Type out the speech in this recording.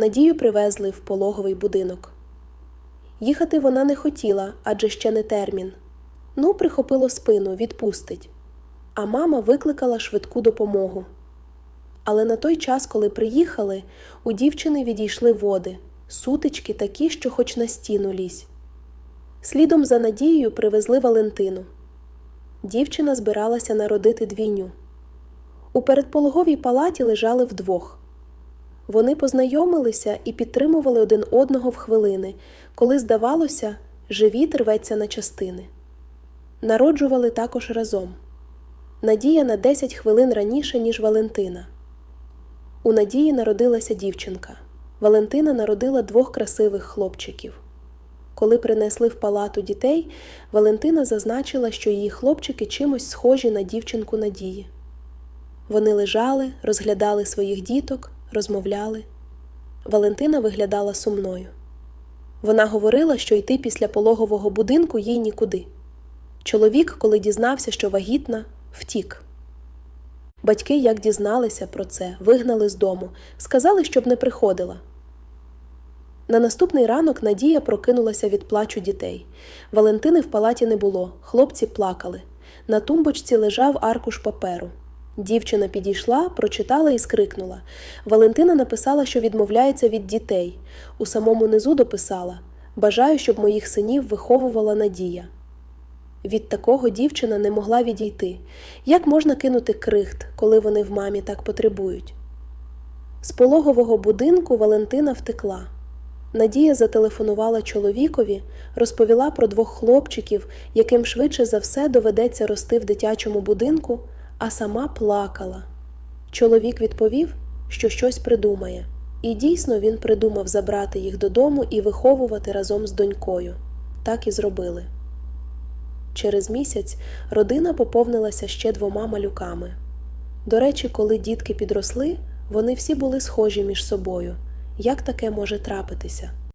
Надію привезли в пологовий будинок. Їхати вона не хотіла, адже ще не термін. Ну, прихопило спину, відпустить. А мама викликала швидку допомогу. Але на той час, коли приїхали, у дівчини відійшли води, сутички такі, що хоч на стіну лізь. Слідом за Надією привезли Валентину. Дівчина збиралася народити двійню. У передпологовій палаті лежали вдвох. Вони познайомилися і підтримували один одного в хвилини, коли, здавалося, живіт рветься на частини. Народжували також разом. Надія на 10 хвилин раніше, ніж Валентина. У Надії народилася дівчинка. Валентина народила двох красивих хлопчиків. Коли принесли в палату дітей, Валентина зазначила, що її хлопчики чимось схожі на дівчинку Надії. Вони лежали, розглядали своїх діток, розмовляли. Валентина виглядала сумною. Вона говорила, що йти після пологового будинку їй нікуди. Чоловік, коли дізнався, що вагітна, втік. Батьки, як дізналися про це, вигнали з дому, сказали, щоб не приходила. На наступний ранок Надія прокинулася від плачу дітей. Валентини в палаті не було, хлопці плакали. На тумбочці лежав аркуш паперу. Дівчина підійшла, прочитала і скрикнула. Валентина написала, що відмовляється від дітей. У самому низу дописала Бажаю, щоб моїх синів виховувала Надія. Від такого дівчина не могла відійти. Як можна кинути крихт, коли вони в мамі так потребують? З пологового будинку Валентина втекла. Надія зателефонувала чоловікові, розповіла про двох хлопчиків, яким швидше за все доведеться рости в дитячому будинку, а сама плакала. Чоловік відповів, що щось придумає, і дійсно він придумав забрати їх додому і виховувати разом з донькою. Так і зробили. Через місяць родина поповнилася ще двома малюками. До речі, коли дітки підросли, вони всі були схожі між собою. Як таке може трапитися?